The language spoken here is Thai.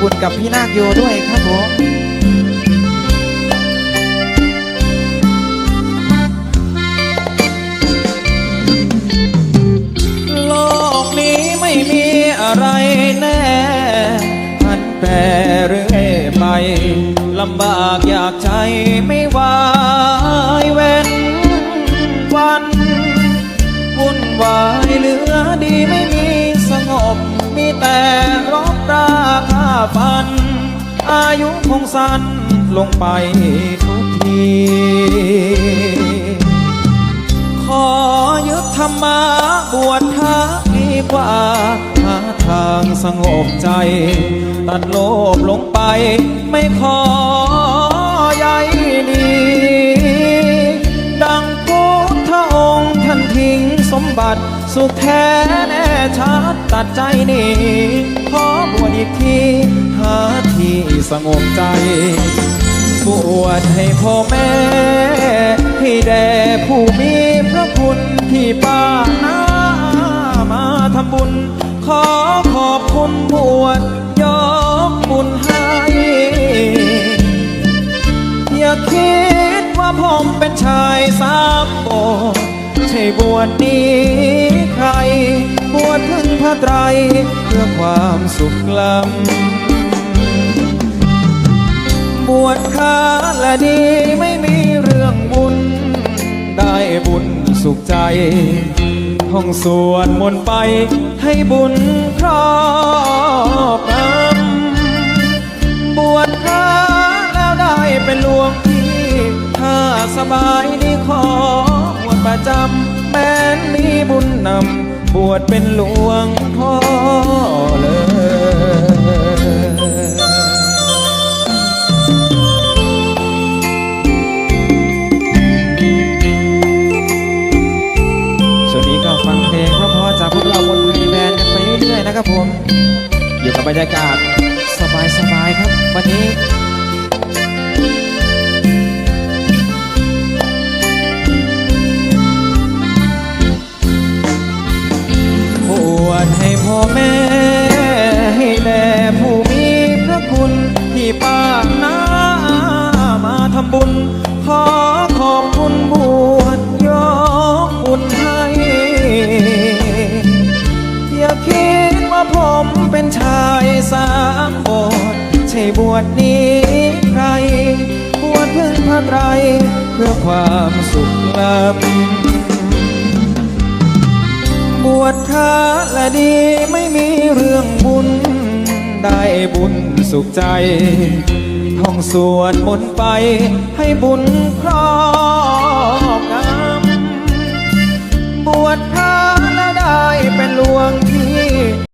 บุญกับพี่นาคโยด้วยครับผมโลกนี้ไม่มีอะไรแน่พันแปรเรื่อยไปลำบากอยากใจไม่วายเว้นวันวุ่นวายเหลือดีไม่ มีแต่รบราคาฟัน อายุคงสั้นลงไปทุกที ขอยึดธรรมะบวชพระดีกว่าหาทางสงบใจ ตัดโลภลงไปไม่ขอ บัติสุขแท้แน่ชัดตัดใจนี่ขอบวชอีกทีหาที่สงบใจบวชให้พ่อแม่ให้แด่ผู้มีพระคุณที่ป้านามาทำบุญ ขอขอบคุณบวชยกบุญให้ อย่าคิดว่าผมเป็นชายสามโบ ใช่บวชหนี้ใคร บวชพึ่งพระไตรเพื่อความสุขล้ำบวชพระและดีไม่มีเรื่องบุญ ได้บุญสุขใจ ห้องสวดมนต์ไปให้บุญครอบงำบวชพระแล้วได้เป็นหลวงพี่ถ้าสบายดีขอ ประจำแม้นมีบุญนำบวชเป็นหลวงพ่อเลยช่วงนี้ก็ฟังเพลงเพราะๆจากพวกเราบนไทยแบนกันไปเรื่อยๆนะครับผม อยู่กับบรรยากาศ ผู้มีพระคุณที่ปากน้ามาทำบุญ ขอขอบคุณบวชยกบุญให้อย่าคิดว่าผมเป็นชายสามบสถ์ใช่บวชนี้ใคร บวชเพึ่งพระไตรเพื่อความสุขล้ำบวชพระและดีไม่มีเรื่องบุญ ได้บุญสุขใจ ท่องสวดมนต์ไปให้บุญครอง